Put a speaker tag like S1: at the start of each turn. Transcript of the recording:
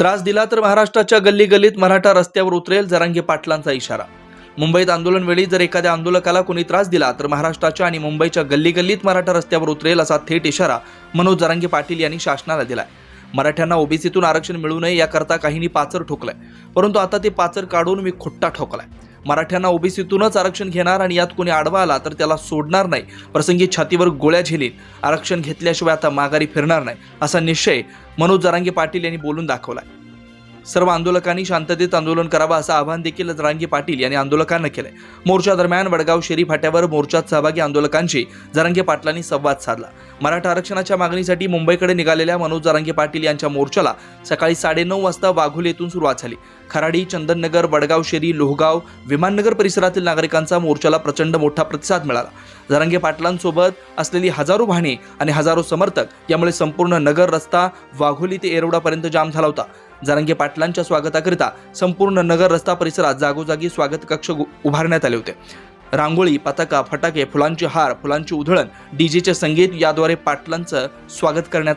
S1: त्रास दिला तर महाराष्ट्राच्या गल्ली गल्लीत मराठा रस्त्यावर उतरेल जरांगी पाटलांचा इशारा. मुंबईत आंदोलनवेळी जर एखाद्या आंदोलकाला कोणी त्रास दिला तर महाराष्ट्राच्या आणि मुंबईच्या गल्ली गल्लीत मराठा रस्त्यावर उतरेल असा थेट इशारा मनोज जरांगे पाटील यांनी शासनाला दिलाय. मराठ्यांना ओबीसीतून आरक्षण मिळू नये याकरता काहींनी पाचर ठोकलंय. परंतु आता ते पाचर काढून मी खुट्टा ठोकलाय. मराठ्यांना ओबीसीतूनच आरक्षण घेणार आणि यात कोणी आडवा आला तर त्याला सोडणार नाही. प्रसंगी छातीवर गोळ्या झेलील आरक्षण घेतल्याशिवाय आता माघारी फिरणार नाही असा निश्चय मनोज जरांगे पाटील यांनी बोलून दाखवलाय. सर्व आंदोलकांनी शांततेत आंदोलन करावं असं आवाहन देखील जरांगे पाटील यांनी आंदोलकांना केलंय. मोर्चा दरम्यान वडगाव शेरी फाट्यावर मोर्चात सहभागी आंदोलकांशी जरांगे पाटलांनी संवाद साधला. मराठा आरक्षणाच्या मागणीसाठी मुंबईकडे निघालेल्या मनोज जरांगे पाटील यांच्या मोर्चाला सकाळी साडेनऊ वाजता वाघोली येथून सुरुवात झाली. खराडी चंदननगर वडगाव शेरी लोहगाव विमाननगर परिसरातील नागरिकांचा मोर्चाला प्रचंड मोठा प्रतिसाद मिळाला. जरांगे पाटलांसोबत असलेली हजारो वाहने आणि हजारो समर्थक यामुळे संपूर्ण नगर रस्ता वाघोली ते एरोडापर्यंत जाम झाला होता. जरांगे पाटलांच्या स्वागताकरिता संपूर्ण नगर रस्ता परिसरात जागोजागी स्वागत कक्ष उभारण्यात आले होते. रांगोळी पताका फटाके फुलांचे हार फुलांची उधळण डीजेचे संगीत याद्वारे पाटलांचं स्वागत करण्यात